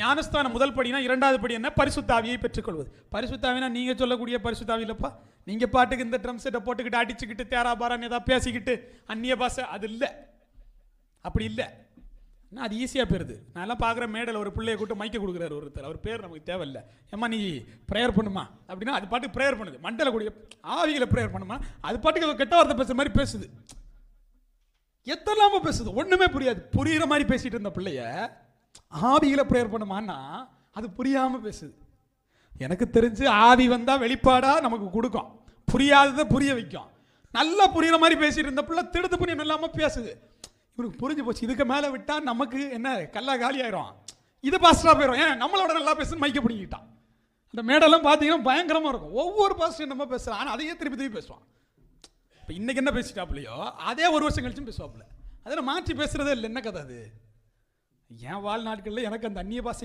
ஞானஸ்தானம் முதல் படினா இரண்டாவது படி என்ன? பரிசுத்தாவியை பெற்றுக்கொள்வது. பரிசுத்தாவினா நீங்கள் சொல்லக்கூடிய பரிசுத்தாவி இல்லப்பா. நீங்கள் பாட்டுக்கு இந்த ட்ரம் செட்டை போட்டுக்கிட்டு அடிச்சுக்கிட்டு தேரா பாரான்னு ஏதாவது பேசிக்கிட்டு அந்நிய பாஷை அது இல்லை. அப்படி இல்லை. நான் அது ஈஸியாக போயிருது. நான் எல்லாம் பார்க்குற மேடையில் ஒரு பிள்ளையை கூட்டு மைக்க கொடுக்குறாரு ஒருத்தர். அவர் பேர் நமக்கு தேவையில்லை. ஏம்மா நீ ப்ரேயர் பண்ணுமா? அப்படின்னா அது பாட்டுக்கு ப்ரேயர் பண்ணுது. மண்டல கூடிய ஆவிகளை ப்ரேயர் பண்ணுமா? அது பாட்டுக்கு கெட்ட வார்த்தை பேசுகிற மாதிரி பேசுது. எத்தனாம பேசுது. ஒன்றுமே புரியாது. புரியுற மாதிரி பேசிகிட்டு இருந்த பிள்ளைய ஆவியில் ப்ரேயர் பண்ணுமான்னா அது புரியாமல் பேசுது. எனக்கு தெரிஞ்சு ஆவி வந்தால் வெளிப்பாடாக நமக்கு கொடுக்கும். புரியாததை புரிய வைக்கும். நல்லா புரியுற மாதிரி பேசிட்டு இருந்த பிள்ளை திடுத்து புரியும் இல்லாமல் பேசுது. இவனுக்கு புரிஞ்சு போச்சு. இதுக்கு மேலே விட்டால் நமக்கு என்ன கல்லா காலி ஆயிரும். இது பாஸ்டராக போயிடும் ஏன் நம்மளோட நல்லா பேசுன்னு மைக்க பிடிக்கிட்டான் அந்த மேடெல்லாம் பார்த்தீங்கன்னா பயங்கரமாக இருக்கும். ஒவ்வொரு பாஸ்டர் நம்ம பேசுகிறான் ஆனால் அதையே திருப்பி திருப்பி பேசுவான். இப்போ இன்னைக்கு என்ன பேசிட்டாப்லையோ அதே ஒரு வருஷம் கழிச்சும் பேசுவாப்புல. அதில் மாற்றி பேசுகிறதே இல்லை. என்ன கதை அது? என் வாழ்நாட்களில் எனக்கு அந்த அந்நிய பாஷை